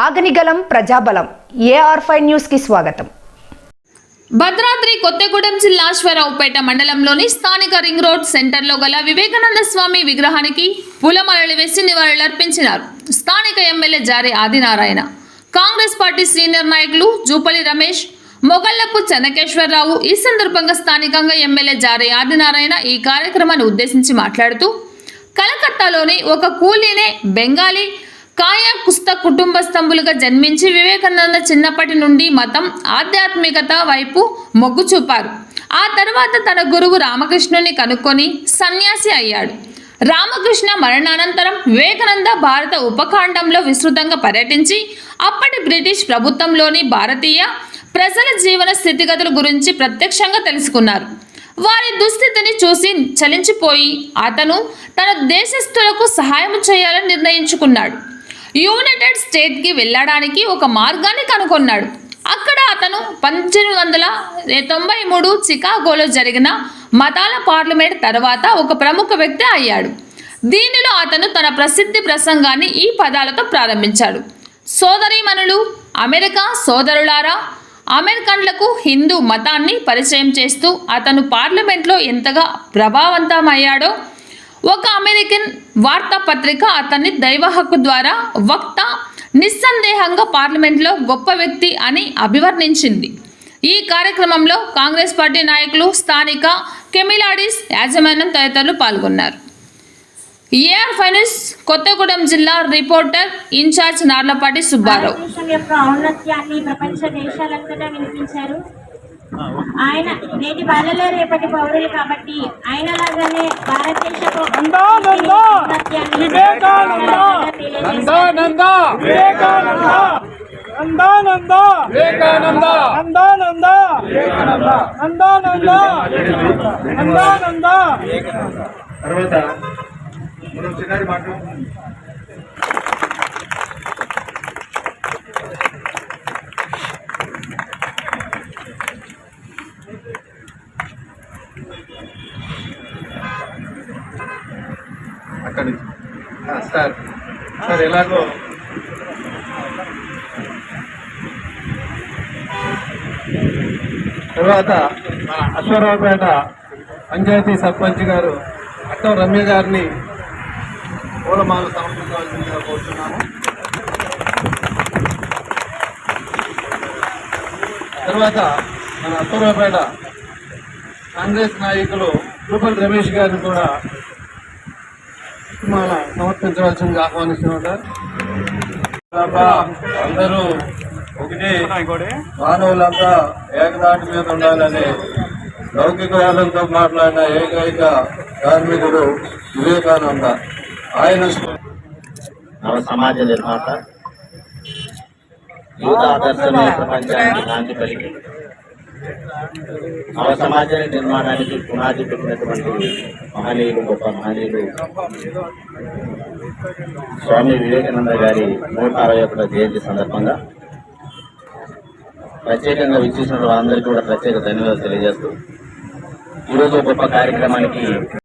ఆగనిగలం ప్రజాబలం. AR five న్యూస్కి స్వాగతం. భద్రాద్రి కొత్తగూడెం జిల్లా అశ్వారావుపేట మండలంలోని స్థానిక రింగ్ రోడ్ సెంటర్లో గల వివేకానంద స్వామి విగ్రహానికి పూలమాలలు వేసి నివాళులర్పించినారు. స్థానిక ఎమ్మెల్యే జారి ఆదినారాయణ కాంగ్రెస్ పార్టీ సీనియర్ నాయకులు జూపల్లి రమేష్ మొగల్లపు చెన్నకేశ్వరరావు ఈ సందర్భంగా స్థానికంగా ఎమ్మెల్యే జారి ఆదినారాయణ ఈ కార్యక్రమాన్ని ఉద్దేశించి మాట్లాడుతూ కలకత్తాలోని ఒక కూలీనే బెంగాలీ కాయ కుస్త కుటుంబ స్తంభులుగా జన్మించి వివేకానంద చిన్నప్పటి నుండి మతం ఆధ్యాత్మికత వైపు మొగ్గు చూపారు. ఆ తర్వాత తన గురువు రామకృష్ణుని కనుక్కొని సన్యాసి అయ్యాడు. రామకృష్ణ మరణానంతరం వివేకానంద భారత ఉపఖండంలో విస్తృతంగా పర్యటించి అప్పటి బ్రిటిష్ ప్రభుత్వంలోని భారతీయ ప్రజల జీవన స్థితిగతుల గురించి ప్రత్యక్షంగా తెలుసుకున్నారు. వారి దుస్థితిని చూసి చలించిపోయి అతను తన దేశస్థులకు సహాయం చేయాలని నిర్ణయించుకున్నాడు. యునైటెడ్ స్టేట్కి వెళ్ళడానికి ఒక మార్గాన్ని కనుగొన్నాడు. అక్కడ అతను పంతొమ్మిది వందల తొంభై మూడు చికాగోలో జరిగిన మతాల పార్లమెంట్ తర్వాత ఒక ప్రముఖ వ్యక్తి అయ్యాడు. దీనిలో అతను తన ప్రసిద్ధి ప్రసంగాన్ని ఈ పదాలతో ప్రారంభించాడు. సోదరీమణులు అమెరికా సోదరులారా అమెరికన్లకు హిందూ మతాన్ని పరిచయం చేస్తూ అతను పార్లమెంట్లో ఎంతగా ప్రభావవంతమయ్యాడో ఒక అమెరికన్ వార్తాపత్రిక అతన్ని దైవ హక్కు ద్వారా వక్త నిస్సందేహంగా పార్లమెంట్లో గొప్ప వ్యక్తి అని అభివర్ణించింది. ఈ కార్యక్రమంలో కాంగ్రెస్ పార్టీ నాయకులు స్థానిక కెమిలాడిస్ యాజమాన్యం తదితరులు పాల్గొన్నారు. ఏఆర్ ఫైనాన్స్ కొత్తగూడెం జిల్లా రిపోర్టర్ ఇన్ఛార్జ్ నార్లపాటి సుబ్బారావు. యొక్క ఔన్నత్యాన్ని ప్రపంచ దేశాలంతటా వినిపించారు. ఆయన నేటి బాలలే రేపటి పౌరులు కాబట్టి ఆయన లాగానే భారతదేశపు నందానంద వివేకానంద. నందానంద వివేకానంద! నందానంద వివేకానంద! నందానంద వివేకానంద! నందానంద నందానంద తర్వాత మనం చిన్నారి మాట అక్కడి నుంచి. సార్. సార్ ఎలాగో? తర్వాత మన అశ్వరావుపేట పంచాయతీ సర్పంచ్ గారు అట్టం రమ్య గారిని పూలమాల సమర్పించవలసిందిగా కోరుతున్నాము తర్వాత మన అశ్వరావుపేట కాంగ్రెస్ నాయకులు రూపల్ రమేష్ గారిని కూడా పూలమాల సమర్పించవలసిందిగా ఆహ్వానిస్తున్నారు. అందరూ ఒకటే మానవులంతా ఏకదాటి మీద ఉండాలని లౌకికవాదంతో మాట్లాడిన ఏకైక కార్మికుడు వివేకానంద. ఆయన సమాజ నిర్మాత యూత ఆదర్శమే ప్రపంచానికి నాంది పలికి. మన సమాజ నిర్మాణానికి పునాది పెట్టినటువంటి మహనీయులు గొప్ప మహనీయులు స్వామి వివేకానంద గారి నూట అరవై ఒకటో జయంతి సందర్భంగా ప్రత్యేకంగా విచ్చేసిన వారందరికీ కూడా ప్రత్యేక ధన్యవాదాలు తెలియజేస్తూ ఈరోజు గొప్ప కార్యక్రమానికి